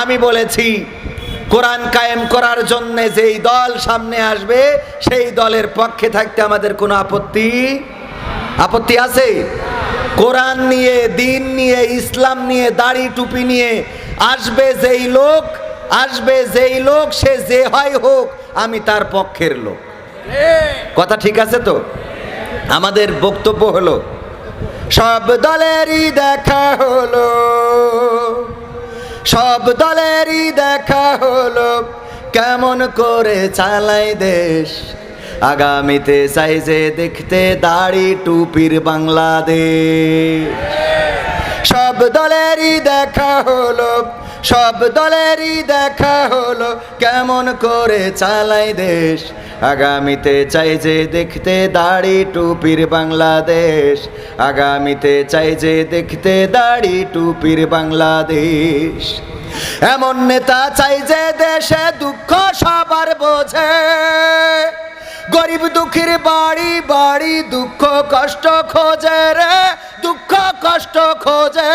আমি বলেছি, কোরআন কায়েম করার জন্য যেই দল সামনে আসবে, সেই দলের পক্ষে থাকতে আমাদের কোনো আপত্তি আপত্তি আছে? কোরআন নিয়ে, দিন নিয়ে, ইসলাম নিয়ে, দাড়ি টুপি নিয়ে আসবে যেই লোক, আসবে যেই লোক, সে যে হয় হোক, আমি তার পক্ষের লোক। কথা ঠিক আছে তো? আমাদের বক্তব্য হলো, সব দলেরই দেখা হলো। সব দলেরই দেখা হলো, কেমন করে চালাই দেশ। আগামীতে সাইজে দেখতে দাড়ি টুপির বাংলাদেশ। সব দলেরই দেখা হলো সব দলেরই দেখা হলো কেমন করে চালাই দেশ। আগামীতে চাই যে দেখতে দাড়ি টুপির বাংলাদেশ। আগামীতে চাই যে দেখতে দাড়ি টুপির বাংলাদেশ। এমন নেতা চাই যে দেশে দুঃখ সবার বোঝে। গরিব দুঃখীর বাড়ি বাড়ি দুঃখ কষ্ট খোঁজে রে, দুঃখ কষ্ট খোঁজে।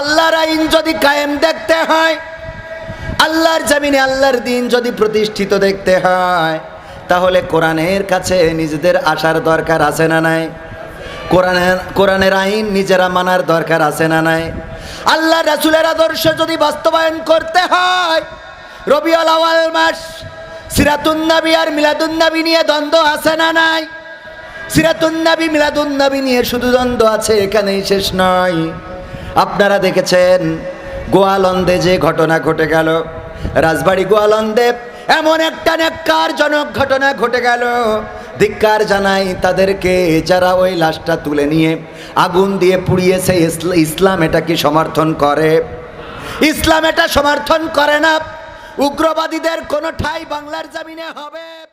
আল্লাহর আইন যদি কায়েম দেখতে হয়, আল্লাহর জামিনে আল্লাহর দিন যদি প্রতিষ্ঠিত দেখতে হয়, তাহলে কোরআনের কাছে নিজেদের আসার দরকার আছে না নাই? কোরআনের কোরআনের আইন নিজেরা মানার দরকার আছে না নাই? আল্লাহ রাসুলের আদর্শ যদি বাস্তবায়ন করতে হয়, রবিউল আওয়াল মাস সিরাতুন্নাবি আর মিলাদুন্নাবি নিয়ে দ্বন্দ্ব আছে না নাই? সিরাতুন্নাবি মিলাদুন্নাবি নিয়ে শুধু দ্বন্দ্ব আছে, এখানেই শেষ নয়। আপনারা দেখেছেন গোয়ালন্দে যে ঘটনা ঘটে গেল। রাজবাড়ি গোয়ালন্দে এমন একটা জনক ঘটনা ঘটে গেল। ধিক্কার জানাই তাদেরকে যারা ওই লাশটা তুলে নিয়ে আগুন দিয়ে পুড়িয়েছে ইসলা- ইসলাম এটা কি সমর্থন করে। ইসলাম এটা সমর্থন করে না। উগ্রবাদীদের কোনো ঠাই বাংলার জামিনে হবে।